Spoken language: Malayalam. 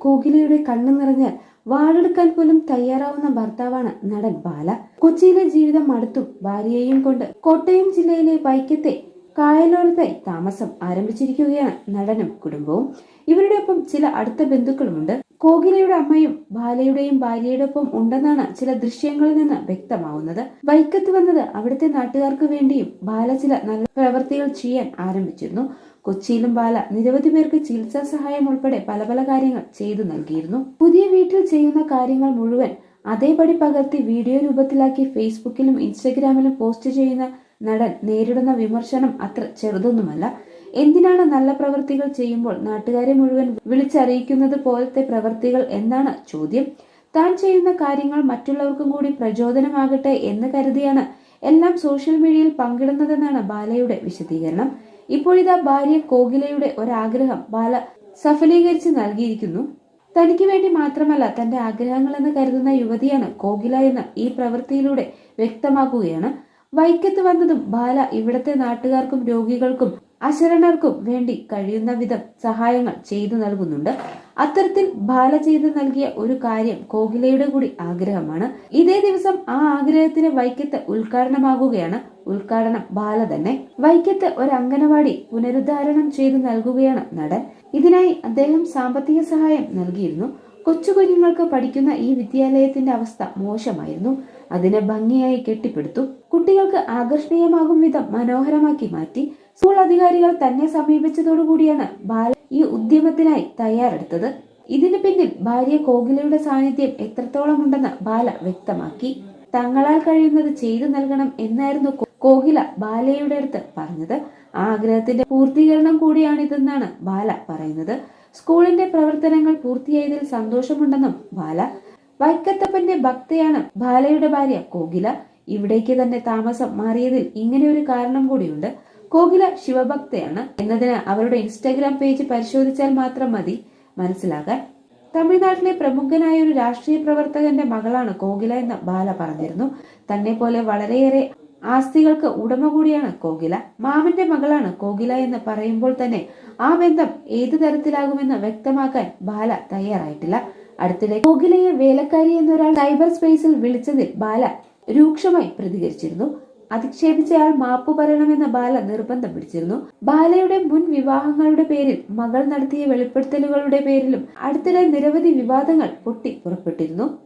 കോകിലയുടെ കണ്ണു നിറഞ്ഞ് വാഴെടുക്കാൻ പോലും തയ്യാറാവുന്ന ഭർത്താവാണ് നടൻ ബാല. കൊച്ചിയിലെ ജീവിതം അടുത്തും ഭാര്യയെയും കൊണ്ട് കോട്ടയം ജില്ലയിലെ വൈക്കത്തെ കായലോരത്തായി താമസം ആരംഭിച്ചിരിക്കുകയാണ് നടനും കുടുംബവും. ഇവരുടെ ഒപ്പം ചില അടുത്ത ബന്ധുക്കളുമുണ്ട്. കോകിലയുടെ അമ്മയും ബാലയുടെയും ഭാര്യയുടെ ഒപ്പം ഉണ്ടെന്നാണ് ചില ദൃശ്യങ്ങളിൽ നിന്ന് വ്യക്തമാവുന്നത്. വൈക്കത്ത് വന്നത് അവിടുത്തെ നാട്ടുകാർക്ക് വേണ്ടിയും ബാല ചില നല്ല പ്രവൃത്തികൾ ചെയ്യാൻ ആരംഭിച്ചിരുന്നു. കൊച്ചിയിലും ബാല നിരവധി പേർക്ക് ചികിത്സാ സഹായം ഉൾപ്പെടെ പല പല കാര്യങ്ങൾ ചെയ്തു നൽകിയിരുന്നു. പുതിയ വീട്ടിൽ ചെയ്യുന്ന കാര്യങ്ങൾ മുഴുവൻ അതേപടി പകർത്തി വീഡിയോ രൂപത്തിലാക്കി ഫേസ്ബുക്കിലും ഇൻസ്റ്റഗ്രാമിലും പോസ്റ്റ് ചെയ്യുന്ന നടൻ നേരിടുന്ന വിമർശനം അത്ര ചെറുതൊന്നുമല്ല. എന്തിനാണ് നല്ല പ്രവൃത്തികൾ ചെയ്യുമ്പോൾ നാട്ടുകാരെ മുഴുവൻ വിളിച്ചറിയിക്കുന്നത് പോലത്തെ പ്രവൃത്തികൾ എന്നാണ് ചോദ്യം. താൻ ചെയ്യുന്ന കാര്യങ്ങൾ മറ്റുള്ളവർക്കും കൂടി പ്രചോദനമാകട്ടെ എന്ന് കരുതിയാണ് എല്ലാം സോഷ്യൽ മീഡിയയിൽ പങ്കിടുന്നതെന്നാണ് ബാലയുടെ വിശദീകരണം. ഇപ്പോഴിതാ ഭാര്യ കോകിലയുടെ ഒരാഗ്രഹം ബാല സഫലീകരിച്ച് നൽകിയിരിക്കുന്നു. തനിക്ക് വേണ്ടി മാത്രമല്ല തന്റെ ആഗ്രഹങ്ങൾ എന്ന് കരുതുന്ന യുവതിയാണ് കോകില എന്ന് ഈ പ്രവൃത്തിയിലൂടെ വ്യക്തമാക്കുകയാണ്. വൈക്കത്ത് വന്നതും ബാല ഇവിടത്തെ നാട്ടുകാർക്കും രോഗികൾക്കും അശരണർക്കും വേണ്ടി കഴിയുന്ന വിധം സഹായങ്ങൾ ചെയ്തു നൽകുന്നുണ്ട്. അത്തരത്തിൽ ബാല ചെയ്തു നൽകിയ ഒരു കാര്യം കോകിലയുടെ കൂടി ആഗ്രഹമാണ്. ഇതേ ദിവസം ആ ആഗ്രഹത്തിന് വൈക്കത്ത് ഉദ്ഘാടനമാകുകയാണ്. ഉദ്ഘാടനം ബാല തന്നെ. വൈക്കത്ത് ഒരു അംഗനവാടി പുനരുദ്ധാരണം ചെയ്തു നൽകുകയാണ് നടൻ. ഇതിനായി അദ്ദേഹം സാമ്പത്തിക സഹായം നൽകിയിരുന്നു. കൊച്ചു കുഞ്ഞുങ്ങൾക്ക് പഠിക്കുന്ന ഈ വിദ്യാലയത്തിന്റെ അവസ്ഥ മോശമായിരുന്നു. അതിനെ ഭംഗിയായി കെട്ടിപ്പടുത്തു. കുട്ടികൾക്ക് ആകർഷണീയമാകും വിധം മനോഹരമാക്കി മാറ്റി. സ്കൂൾ അധികാരികൾ തന്നെ സമീപിച്ചതോടുകൂടിയാണ് ബാല ഈ ഉദ്യമത്തിനായി തയ്യാറെടുത്തത്. ഇതിന് പിന്നിൽ ഭാര്യ കോകിലയുടെ സാന്നിധ്യം എത്രത്തോളം ഉണ്ടെന്ന് ബാല വ്യക്തമാക്കി. തങ്ങളാൽ കഴിയുന്നത് ചെയ്തു നൽകണം എന്നായിരുന്നു കോകില ബാലയുടെ അടുത്ത് പറഞ്ഞത്. ആഗ്രഹത്തിന്റെ പൂർത്തീകരണം കൂടിയാണിതെന്നാണ് ബാല പറയുന്നത്. സ്കൂളിന്റെ പ്രവർത്തനങ്ങൾ പൂർത്തിയായതിൽ സന്തോഷമുണ്ടെന്നും ബാല. വൈക്കത്തപ്പന്റെ ഭക്തയാണ് ബാലയുടെ ഭാര്യ കോകില. ഇവിടേക്ക് തന്നെ താമസം മാറിയതിൽ ഇങ്ങനെ ഒരു കാരണം കൂടിയുണ്ട്. കോകില ശിവഭക്തയാണ്. എന്നതിന് അവരുടെ ഇൻസ്റ്റാഗ്രാം പേജ് പരിശോധിച്ചാൽ മാത്രം മതി. മനസ്സിലാകാൻ തമിഴ്നാട്ടിലെ പ്രമുഖനായ ഒരു രാഷ്ട്രീയ പ്രവർത്തകന്റെ മകളാണ് കോകില എന്ന് ബാല പറഞ്ഞിരുന്നു. തന്നെ പോലെ വളരെയേറെ ആസ്തികൾക്ക് ഉടമ കൂടിയാണ് കോകില. മാമന്റെ മകളാണ് കോകില എന്ന് പറയുമ്പോൾ തന്നെ ആ ബന്ധം ഏതു തരത്തിലാകുമെന്ന് വ്യക്തമാക്കാൻ ബാല തയ്യാറായിട്ടില്ല. അടുത്തിടെ കോകിലയെ വേലക്കാരി എന്നൊരാൾ സൈബർ സ്പേസിൽ വിളിച്ചതിൽ ബാല രൂക്ഷമായി പ്രതികരിച്ചിരുന്നു. അധിക്ഷേപിച്ചയാൾ മാപ്പ് പറയണമെന്ന് ബാല നിർബന്ധം പിടിച്ചിരുന്നു. ബാലയുടെ മുൻ വിവാഹങ്ങളുടെ പേരിൽ മകൾ നടത്തിയ വെളിപ്പെടുത്തലുകളുടെ പേരിലും അടുത്തിടെ നിരവധി വിവാദങ്ങൾ പൊട്ടി പുറപ്പെട്ടിരുന്നു.